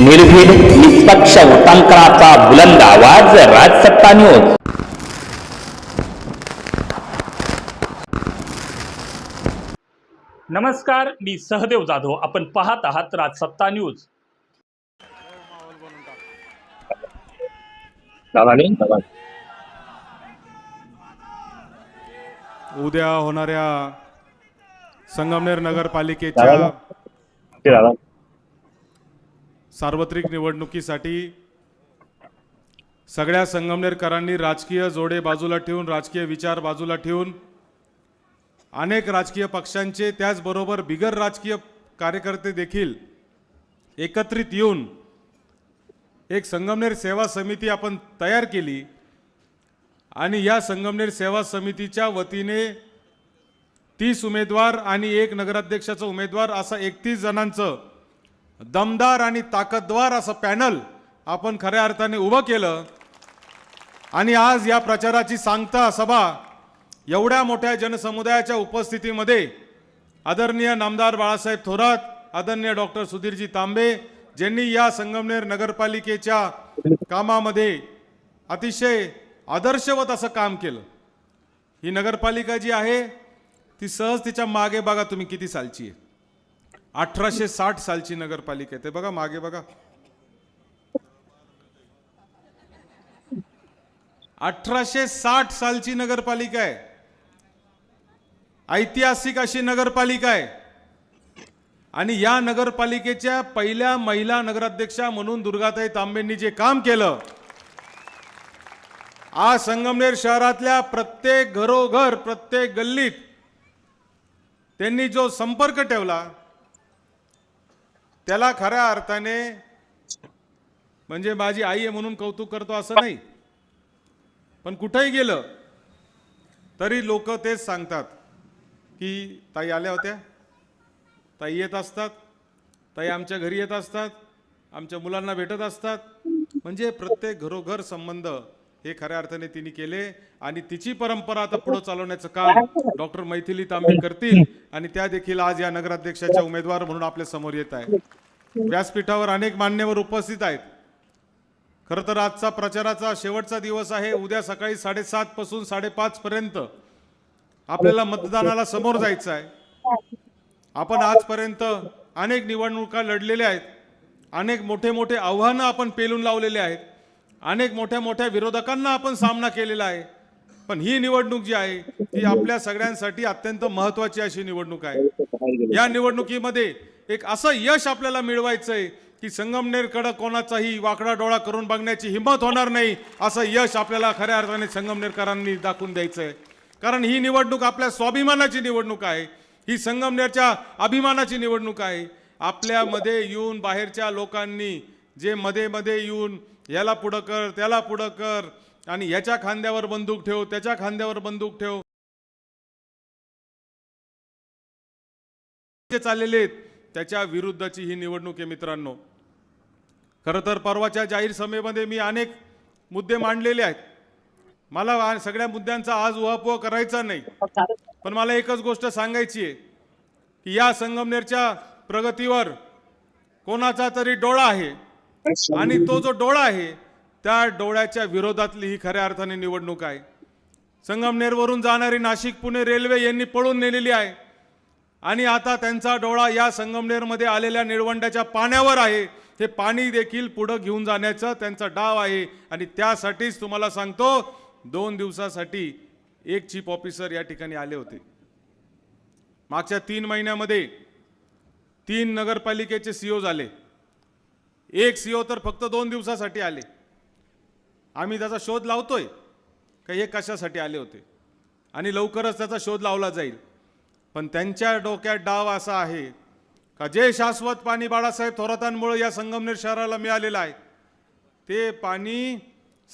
निर्भीड निष्पक्ष उटांकनाचा बुलंद आवाज राजसत्ता न्यूज नमस्कार मी सहदेव जाधव. आपण पाहत आहात राजसत्ता न्यूज. उद्या होणाऱ्या संगमनेर नगरपालिकेच्या सार्वत्रिक निवडणुकीसाठी सगळ्या संगमनेरकरांनी राजकीय जोडे बाजूला ठेवून राजकीय विचार बाजूला ठेवून अनेक राजकीय पक्षांचे त्याचबरोबर बिगर राजकीय कार्यकर्ते देखील एकत्रित येऊन एक संगमनेर सेवा समिती आपण तयार केली आणि या संगमनेर सेवा समितीच्या वतीने तीस उमेदवार आणि एक नगराध्यक्षाचा उमेदवार असा एकतीस जणांचं दमदार आणि ताकदवार असं पॅनल आपण खऱ्या अर्थाने उभं केलं. आणि आज या प्रचाराची सांगता सभा एवढ्या मोठ्या जनसमुदायाच्या उपस्थितीमध्ये आदरणीय नामदार बाळासाहेब थोरात आदरणीय डॉक्टर सुधीरजी तांबे ज्यांनी या संगमनेर नगरपालिकेच्या कामामध्ये अतिशय आदर्शवत असं काम केलं. ही नगरपालिका जी आहे ती सहज तिच्यामागे बघा तुम्ही किती सालची आहे. अठराशे साठ सालची नगरपालिका आहे. ते बघा मागे बघा. अठराशे साठ सालची नगरपालिका आहे. ऐतिहासिक अशी नगरपालिका आहे. आणि या नगरपालिकेच्या पहिल्या महिला नगराध्यक्षा म्हणून दुर्गाताई तांबेंनी जे काम केलं आज संगमनेर शहरातल्या प्रत्येक घरोघर प्रत्येक गल्लीत त्यांनी जो संपर्क ठेवला त्याला खऱ्या अर्थाने म्हणजे माझी आई आहे म्हणून कौतुक करतो असं नाही. पण कुठेही गेलं तरी लोक तेच सांगतात की ताई आल्या होत्या. ताई येत असतात. ताई आमच्या घरी येत असतात. आमच्या मुलांना भेटत असतात. म्हणजे प्रत्येक घरोघर संबंध हे खऱ्या अर्थाने तिने केले आणि तिची परंपरा आता पुढे चालवण्याचं काम डॉक्टर मैथिली तांबे करतील आणि त्या देखील आज या नगराध्यक्षाच्या उमेदवार म्हणून आपल्यासमोर येत आहे. व्यासपीठावर अनेक मान्यवर उपस्थित आहेत. खरं तर आजचा प्रचाराचा शेवटचा दिवस आहे. उद्या सकाळी साडेसात पासून साडेपाच पर्यंत आपल्याला मतदानाला समोर जायचं आहे. आपण आजपर्यंत अनेक निवडणुका लढलेल्या आहेत. अनेक मोठे मोठे आव्हानं आपण पेलून लावलेले आहेत. अनेक मोठ्या मोठ्या विरोधकांना आपण सामना केलेला आहे. पण ही निवडणूक जी आहे ती आपल्या सगळ्यांसाठी अत्यंत महत्वाची अशी निवडणूक आहे. या निवडणुकीमध्ये एक असं यश आपल्याला मिळवायचं आहे की संगमनेरकडं कोणाचाही वाकडा डोळा करून बघण्याची हिंमत होणार नाही असं यश आपल्याला खऱ्या अर्थाने संगमनेरकरांनी दाखवून द्यायचं आहे कारण ही निवडणूक आपल्या स्वाभिमानाची निवडणूक आहे ही संगमनेरच्या अभिमानाची निवडणूक आहे. आपल्यामध्ये येऊन बाहेरच्या लोकांनी जे मध्ये मध्ये येऊन याला पुढं कर त्याला पुढं कर आणि याच्या खांद्यावर बंदूक ठेव त्याच्या खांद्यावर बंदूक ठेव. चाललेले आहेत त्याच्या विरुद्धची ही निवडणूक आहे मित्रांनो. खरं तर परवाच्या जाहीर सभेमध्ये मी अनेक मुद्दे मांडलेले आहेत. मला सगळ्या मुद्द्यांचा आज उहापोह करायचा नाही. पण मला एकच गोष्ट सांगायची आहे की या संगमनेरच्या प्रगतीवर कोणाचा तरी डोळा आहे आणि तो जो डोळा आहे त्या डोळ्याच्या विरोधातली ही खऱ्या अर्थाने निवडणूक आहे. संगमनेरवरून जाणारी नाशिक पुणे रेल्वे यांनी पळून नेलेली आहे. आणि आता त्यांचा डोळा या संगमनेरमध्ये आलेल्या निळवंड्याच्या पाण्यावर आहे. हे पाणी देखील पुढं घेऊन जाण्याचा त्यांचा डाव आहे. आणि त्यासाठीच तुम्हाला सांगतो दोन दिवसासाठी एक चीफ ऑफिसर या ठिकाणी आले होते. मागच्या तीन महिन्यामध्ये तीन नगरपालिकेचे सीओ झाले. एक सीओ तर फक्त दोन दिवसासाठी आले. आम्ही त्याचा शोध लावतोय का हे कशासाठी आले होते? आणि लवकरच त्याचा शोध लावला जाईल. पण त्यांच्या डोक्यात डाव असा आहे का जे शाश्वत पाणी बाळासाहेब थोरातांमुळे या संगमनेर शहराला मिळालेलं आहे ते पाणी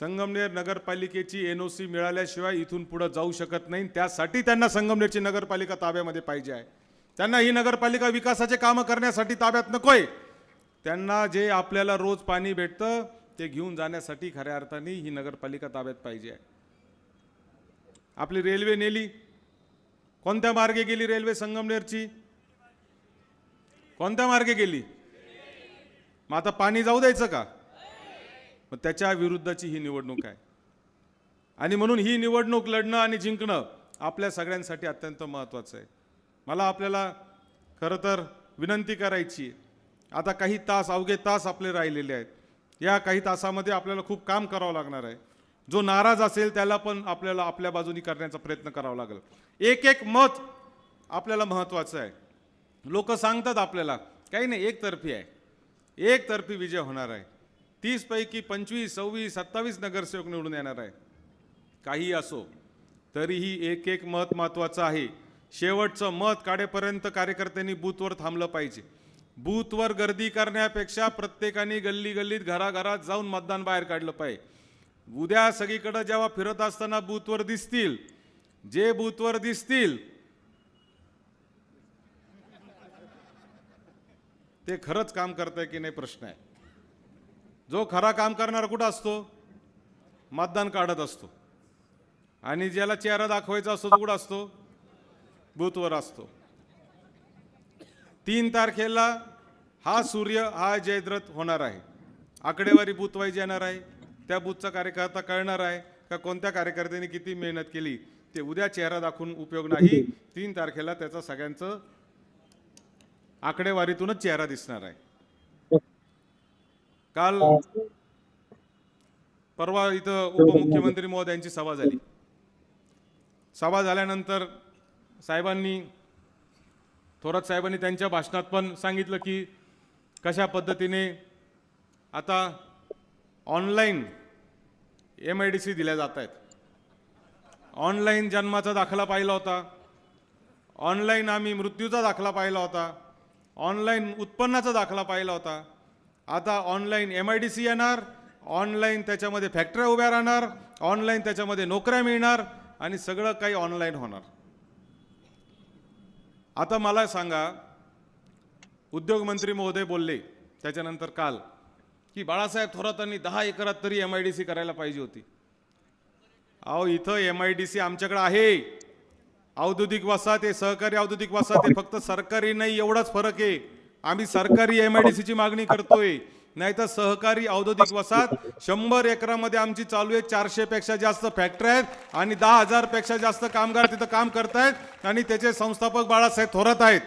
संगमनेर नगरपालिकेची एन ओ सी मिळाल्याशिवाय इथून पुढं जाऊ शकत नाही. त्यासाठी त्यांना संगमनेरची नगरपालिका ताब्यामध्ये पाहिजे आहे. त्यांना ही नगरपालिका विकासाचे कामं करण्यासाठी ताब्यात नकोय. त्यांना जे आपल्याला रोज पाणी भेटतं ते घेऊन जाण्यासाठी खऱ्या अर्थाने ही नगरपालिका ताब्यात पाहिजे आहे. आपली रेल्वे नेली कोणत्या मार्गे गेली रेल्वे संगमनेरची? कोणत्या मार्गे गेली? मग आता पाणी जाऊ द्यायचं का? मग त्याच्या विरुद्धची ही निवडणूक आहे. आणि म्हणून ही निवडणूक लढणं आणि जिंकणं आपल्या सगळ्यांसाठी अत्यंत महत्त्वाचं आहे. मला आपल्याला खरं तर विनंती करायची आता काही तास अवघे तास आपले राहिलेले आहेत. या काही तासामध्ये आपल्याला खूप काम करावं लागणार आहे. जो नाराज असेल त्याला पण आपल्याला आपल्या बाजूनी करण्याचा प्रयत्न करावा लागेल. एक एक मत आपल्याला महत्त्वाचं आहे. लोक सांगतात आपल्याला काही नाही एकतर्फी आहे. एकतर्फी विजय होणार आहे. तीसपैकी पंचवीस सव्वीस सत्तावीस नगरसेवक निवडून येणार आहे. काही असो तरीही एक एक मत महत्त्वाचं आहे. शेवटचं मत काढेपर्यंत कार्यकर्त्यांनी बूथवर थांबलं पाहिजे. बूथवर गर्दी करण्यापेक्षा प्रत्येकाने गल्ली गल्लीत घराघरात जाऊन मतदान बाहेर काढलं पाहिजे. उद्या सगळीकडं जेव्हा फिरत असताना बूथवर दिसतील जे बूथवर दिसतील ते खरंच काम करतंय की नाही प्रश्न आहे. जो खरा काम करणारा कुठं असतो? मतदान काढत असतो. आणि ज्याला चेहरा दाखवायचा असतो तो कुठं असतो? बूथवर असतो. तीन तारखेला हा सूर्य हा जयद्रथ होणार आहे. आकडेवारी बूथवाईज येणार आहे. त्या बूथचा कार्यकर्ता कळणार आहे का कोणत्या कार्यकर्त्यांनी किती मेहनत केली? ते उद्या चेहरा दाखवून उपयोग नाही. तीन तारखेला त्याचा सगळ्यांचं आकडेवारीतूनच चेहरा दिसणार आहे. काल परवा इथं उपमुख्यमंत्री महोदयांची सभा झाली. सभा झाल्यानंतर साहेबांनी थोरात साहेबांनी त्यांच्या भाषणात पण सांगितलं की कशा पद्धतीने आता online M I D C दिल्या जात आहेत ऑनलाईन जन्माचा दाखला पाहिला होता. ऑनलाईन आम्ही मृत्यूचा दाखला पाहिला होता. ऑनलाईन उत्पन्नाचा दाखला पाहिला होता. आता online M I D C येणार ऑनलाईन त्याच्यामध्ये फॅक्टऱ्या उभ्या राहणार ऑनलाईन त्याच्यामध्ये नोकऱ्या मिळणार आणि सगळं काही ऑनलाईन होणार. आता मला सांगा उद्योगमंत्री महोदय बोलले त्याच्यानंतर काल. की बाळासाहेब थोरातांनी दहा एकरात तरी एम आय डी सी करायला पाहिजे होती. अहो इथं एम आय डी सी आमच्याकडे आहे. औद्योगिक वसाहत आहे सहकारी औद्योगिक वसाहत आहे. फक्त सरकारी नाही एवढाच फरक आहे. आम्ही सरकारी एम आय डी सीची मागणी करतोय. नाहीतर सहकारी औद्योगिक वसाहत शंभर एकरामध्ये आमची चालू आहे. चारशे पेक्षा जास्त फॅक्टऱ्या आहेत आणि दहा हजारपेक्षा जास्त कामगार तिथं काम करतायत आणि त्याचे संस्थापक बाळासाहेब थोरात आहेत.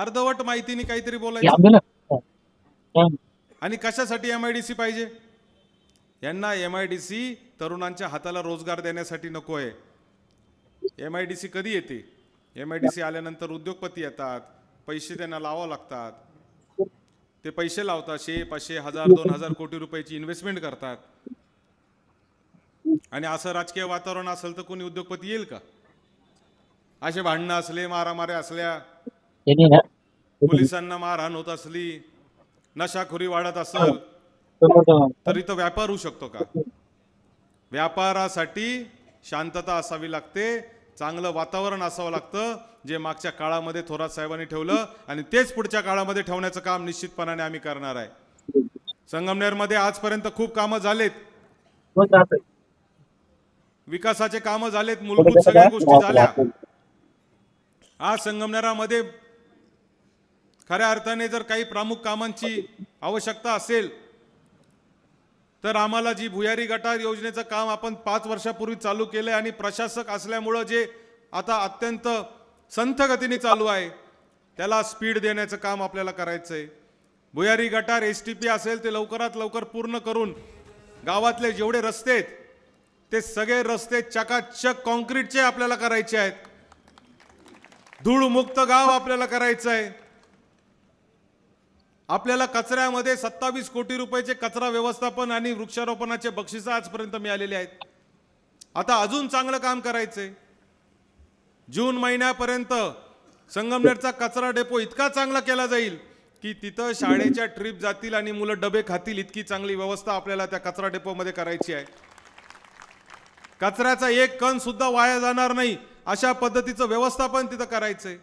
अर्धवट माहितीने काहीतरी बोलायचं. आणि कशासाठी एम आय डी सी पाहिजे? यांना एम आय डी सी तरुणांच्या हाताला रोजगार देण्यासाठी नको आहे एम आय डी सी कधी येते? एम आय डी सी आल्यानंतर उद्योगपती येतात पैसे त्यांना लावावं लागतात. ते पैसे लावतात शे पाचशे हजार दोन हजार कोटी रुपयाची इन्व्हेस्टमेंट करतात. आणि असं राजकीय वातावरण असेल तर कोणी उद्योगपती येईल का? असे भांडणं असले मारामाऱ्या असल्या पोलिसांना मारहाण होत असली नशाखोरी वाढत असेल तर इथं व्यापार होऊ शकतो का? व्यापारासाठी शांतता असावी लागते चांगलं वातावरण असावं लागतं जे मागच्या काळामध्ये थोरात साहेबांनी ठेवलं आणि तेच पुढच्या काळामध्ये ठेवण्याचं काम निश्चितपणाने आम्ही करणार आहे. संगमनेरमध्ये आजपर्यंत खूप कामं झालेत. विकासाचे कामं झालेत मूलभूत सगळ्या गोष्टी झाल्या. आज संगमनेरामध्ये खऱ्या अर्थाने जर काही प्रमुख कामांची आवश्यकता असेल तर आम्हाला जी भुयारी गटार योजनेचं काम आपण पाच वर्षापूर्वी चालू केलं आहे आणि प्रशासक असल्यामुळं जे आता अत्यंत संथ गतीने चालू आहे त्याला स्पीड देण्याचं काम आपल्याला करायचं आहे भुयारी गटार एस टी पी असेल ते लवकरात लवकर पूर्ण करून गावातले जेवढे रस्ते आहेत ते सगळे रस्ते चकाचक कॉन्क्रीटचे आपल्याला करायचे आहेत. धूळमुक्त गाव आपल्याला करायचं आहे आपल्याला कचऱ्यामध्ये सत्तावीस कोटी रुपयाचे कचरा व्यवस्थापन आणि वृक्षारोपणाचे बक्षिसं आजपर्यंत मिळालेले आहेत. आता अजून चांगलं काम करायचंय. जून महिन्यापर्यंत संगमनेरचा कचरा डेपो इतका चांगला केला जाईल की तिथं शाळेच्या ट्रिप जातील आणि मुलं डबे खातील इतकी चांगली व्यवस्था आपल्याला त्या कचरा डेपोमध्ये करायची आहे. कचऱ्याचा एक कण सुद्धा वाया जाणार नाही अशा पद्धतीचं व्यवस्थापन तिथं करायचंय.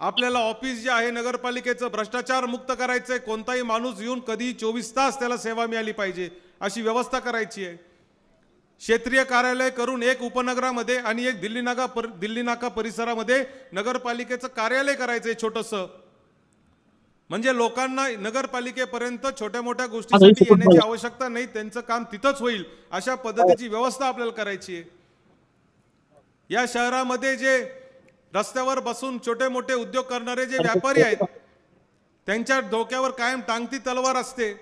आपल्याला ऑफिस जे आहे नगरपालिकेचं भ्रष्टाचार मुक्त करायचंय. कोणताही माणूस येऊन कधी चोवीस तास त्याला सेवा मिळाली पाहिजे अशी व्यवस्था करायची आहे. क्षेत्रीय कार्यालय करून एक उपनगरामध्ये आणि एक दिल्ली नाका पर दिल्ली नाका परिसरामध्ये नगरपालिकेचं कार्यालय करायचं आहे छोटंसं. म्हणजे लोकांना नगरपालिकेपर्यंत छोट्या मोठ्या गोष्टीसाठी येण्याची आवश्यकता नाही त्यांचं काम तिथंच होईल अशा पद्धतीची व्यवस्था आपल्याला करायची आहे. या शहरामध्ये जे रस्त्यावर बसून छोटे मोठे उद्योग करणारे जे व्यापारी आहेत त्यांच्या डोक्यावर कायम टांगती तलवार असते.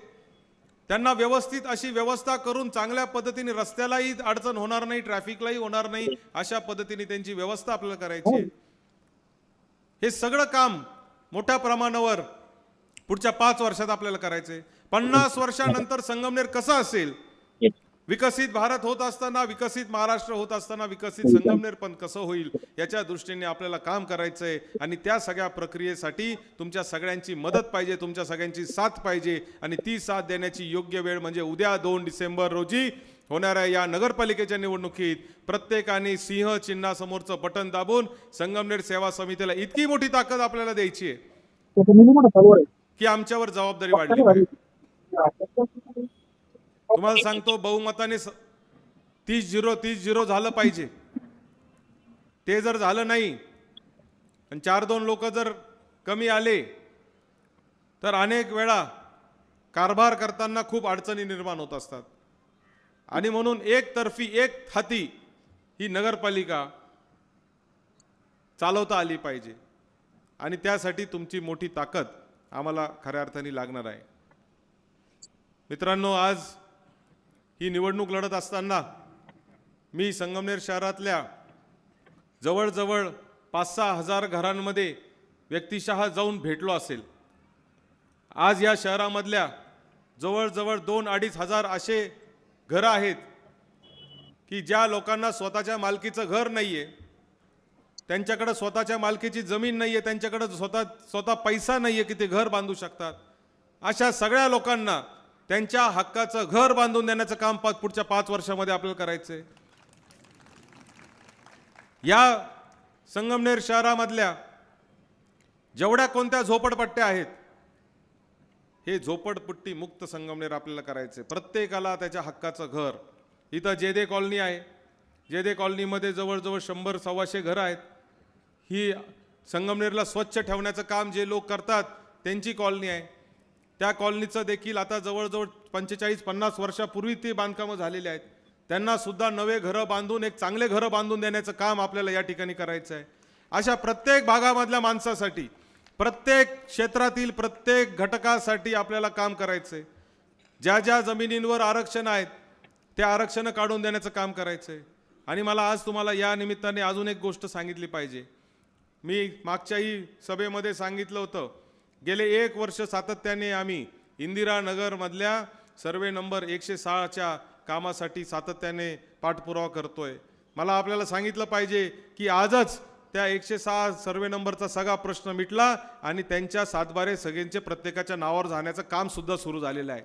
त्यांना व्यवस्थित अशी व्यवस्था करून चांगल्या पद्धतीने रस्त्यालाही अडचण होणार नाही ट्रॅफिकलाही होणार नाही अशा पद्धतीने त्यांची व्यवस्था आपल्याला करायची आहे. हे सगळं काम मोठ्या प्रमाणावर पुढच्या पाच वर्षात आपल्याला करायचंय. पन्नास वर्षानंतर संगमनेर कसं असेल विकसित भारत होत असताना विकसित महाराष्ट्र होत असताना विकसित संगमनेर पण कसं होईल याच्या दृष्टीने आपल्याला काम करायचंय आणि त्या सगळ्या प्रक्रियेसाठी तुमच्या सगळ्यांची मदत पाहिजे तुमच्या सगळ्यांची साथ पाहिजे आणि ती साथ देण्याची योग्य वेळ म्हणजे उद्या दोन डिसेंबर रोजी होणाऱ्या या नगरपालिकेच्या निवडणुकीत. प्रत्येकाने सिंह चिन्हासमोरचं बटन दाबून संगमनेर सेवा समितीला इतकी मोठी ताकद आपल्याला द्यायची आहे आहे. की आमच्यावर जबाबदारी वाढली तुम्हाला सांगतो बहुमताने तीस झिरो तीस झिरो झालं पाहिजे. ते जर झालं नाही आणि चार दोन लोक जर कमी आले तर अनेक वेळा कारभार करताना खूप अडचणी निर्माण होत असतात. आणि म्हणून एकतर्फी एक हाती ही नगरपालिका चालवता आली पाहिजे. आणि त्यासाठी तुमची मोठी ताकद आम्हाला खऱ्या अर्थाने लागणार आहे. मित्रांनो आज ही निवडणूक लढत असताना मी संगमनेर शहरातल्या जवळजवळ पाच सहा हजार घरांमध्ये व्यक्तिशः जाऊन भेटलो असेल. आज या शहरामधल्या जवळजवळ दोन अडीच हजार असे घरं आहेत की ज्या लोकांना स्वतःच्या मालकीचं घर नाही आहे त्यांच्याकडं स्वतःच्या मालकीची जमीन नाही आहे त्यांच्याकडं स्वतः स्वतः पैसा नाही आहे की ते घर बांधू शकतात. अशा सगळ्या लोकांना त्यांच्या हक्काचं घर बांधून देण्याचं काम पाच पुढच्या पाच वर्षामध्ये आपल्याला करायचं आहे या संगमनेर शहरामधल्या जेवढ्या कोणत्या झोपडपट्ट्या आहेत हे झोपडपट्टी मुक्त संगमनेर आपल्याला करायचे प्रत्येकाला त्याच्या हक्काचं घर. इथं जेदे कॉलनी आहे. जेदे कॉलनीमध्ये जवळजवळ शंभर सव्वाशे घरं आहेत. ही संगमनेरला स्वच्छ ठेवण्याचं काम जे लोक करतात त्यांची कॉलनी आहे. त्या कॉलनीचं देखील आता जवळजवळ पंचेचाळीस पन्नास वर्षापूर्वी ती बांधकामं झालेली आहेत. त्यांना सुद्धा नवे घरं बांधून एक चांगले घरं बांधून देण्याचं काम आपल्याला या ठिकाणी करायचं आहे. अशा प्रत्येक भागामधल्या माणसासाठी प्रत्येक क्षेत्रातील प्रत्येक घटकासाठी आपल्याला काम करायचं आहे. ज्या ज्या जमिनींवर आरक्षण आहेत ते आरक्षण काढून देण्याचं काम करायचं आहे. आणि मला आज तुम्हाला या निमित्ताने अजून एक गोष्ट सांगितली पाहिजे. मी मागच्याही सभेमध्ये सांगितलं होतं गेले एक वर्ष सातत्याने आम्ही इंदिरानगरमधल्या सर्वे नंबर एकशे सहाच्या कामासाठी सातत्याने पाठपुरावा करतोय. मला आपल्याला सांगितलं पाहिजे की आजच त्या एकशे सहा सर्वे नंबरचा सगळा प्रश्न मिटला आणि त्यांच्या सातबारे सगळ्यांचे प्रत्येकाच्या नावावर जाण्याचं कामसुद्धा सुरू झालेलं आहे.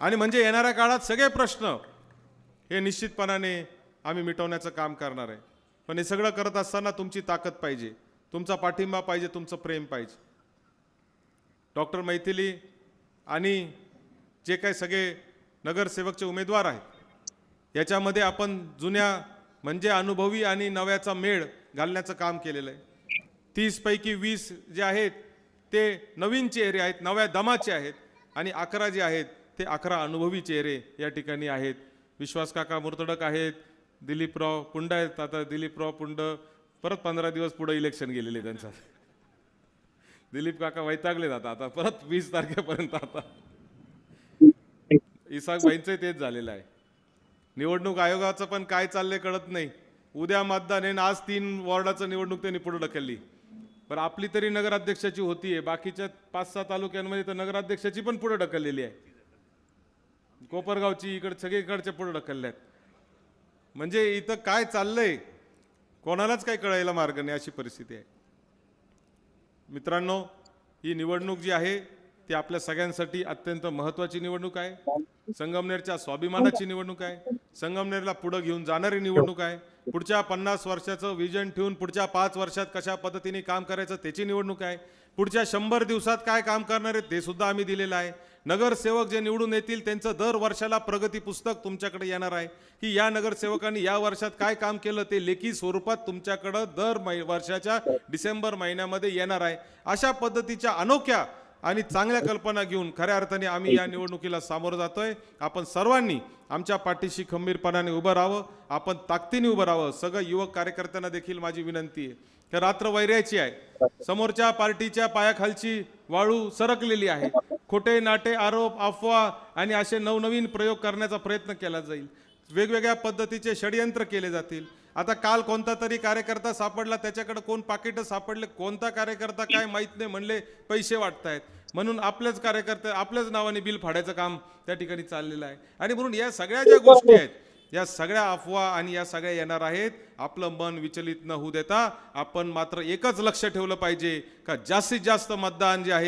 आणि म्हणजे येणाऱ्या काळात सगळे प्रश्न हे निश्चितपणाने आम्ही मिटवण्याचं काम करणार आहे. पण हे सगळं करत असताना तुमची ताकद पाहिजे. तुमचा पाठिंबा पाहिजे तुमचं प्रेम पाहिजे. डॉक्टर मैथिली आणि जे काही सगळे नगरसेवकचे उमेदवार आहेत याच्यामध्ये आपण जुन्या म्हणजे अनुभवी आणि नव्याचा मेळ घालण्याचं काम केलेलं आहे. तीसपैकी वीस जे आहेत ते नवीन चेहरे आहेत नव्या दमाचे आहेत आणि अकरा जे आहेत ते अकरा अनुभवी चेहरे या ठिकाणी आहेत. विश्वास काका मुर्तडक आहेत दिलीपराव पुंड आहेत. आता दिलीपराव पुंड परत पंधरा दिवस पुढे इलेक्शन गेलेले त्यांचं. दिलीप काका वैतागले जातात आता परत वीस तारखेपर्यंत आता. इसाक तेच झालेलं आहे. निवडणूक आयोगाचं पण काय चाललंय कळत नाही. उद्या मतदान आहे आज तीन वॉर्डाचं निवडणूक त्यांनी पुढे ढकलली. पण आपली तरी नगराध्यक्षाची होतीये बाकीच्या पाच सहा तालुक्यांमध्ये तर नगराध्यक्षाची पण पुढे ढकललेली आहे. कोपरगावची इकडे सगळीकडच्या पुढे आहेत म्हणजे इथं काय चाललंय? कोणालाच काही कळायला मार्ग नाही अशी परिस्थिती आहे. मित्रांनो ही निवडणूक जी आहे ती आपल्या सगळ्यांसाठी अत्यंत महत्वाची निवडणूक आहे. संगमनेरच्या स्वाभिमानाची निवडणूक आहे. संगमनेरला पुढे घेऊन जाणारी निवडणूक आहे. पुढच्या पन्नास वर्षाचं विजन ठेवून पुढच्या पाच वर्षात कशा पद्धतीने काम करायचं त्याची निवडणूक आहे. पुढच्या शंभर दिवसात काय काम करणार आहे ते सुद्धा आम्ही दिलेलं आहे. नगरसेवक जे निवडून येतील त्यांचं दर वर्षाला प्रगती पुस्तक तुमच्याकडे येणार आहे. की या नगरसेवकांनी या वर्षात काय काम केलं ते लेखी स्वरूपात तुमच्याकडं दर मै वर्षाच्या डिसेंबर महिन्यामध्ये येणार आहे. अशा पद्धतीच्या अनोख्या आणि चांगल्या कल्पना घेऊन खऱ्या अर्थाने आम्ही या निवडणुकीला सामोरं जातोय. आपण सर्वांनी आमच्या पाठीशी खंबीरपणाने उभं राहावं. आपण ताकदीने उभं राहावं. सगळं युवक कार्यकर्त्यांना देखील माझी विनंती आहे. रात्र वैर्याची आहे. समोरच्या पार्टीच्या पायाखालची वाळू सरकलेली आहे. खोटे नाटे आरोप अफवा आणि असे नवनवीन प्रयोग करण्याचा प्रयत्न केला जाईल. वेगवेगळ्या पद्धतीचे षडयंत्र केले जातील. आता काल कोणता तरी कार्यकर्ता सापडला त्याच्याकडे कोण पाकिटं सापडले कोणता कार्यकर्ता काय माहीत नाही म्हणले पैसे वाटतायत. म्हणून आपल्याच कार्यकर्ते आपल्याच नावाने बिल फाडायचं काम त्या ठिकाणी चाललेलं आहे. आणि म्हणून या सगळ्या ज्या गोष्टी आहेत या सगळ्या अफवा आणि या सगळ्या येणार आहेत आपलं मन विचलित न होऊ देता आपण मात्र एकच लक्ष ठेवलं पाहिजे का जास्तीत जास्त मतदान जे आहे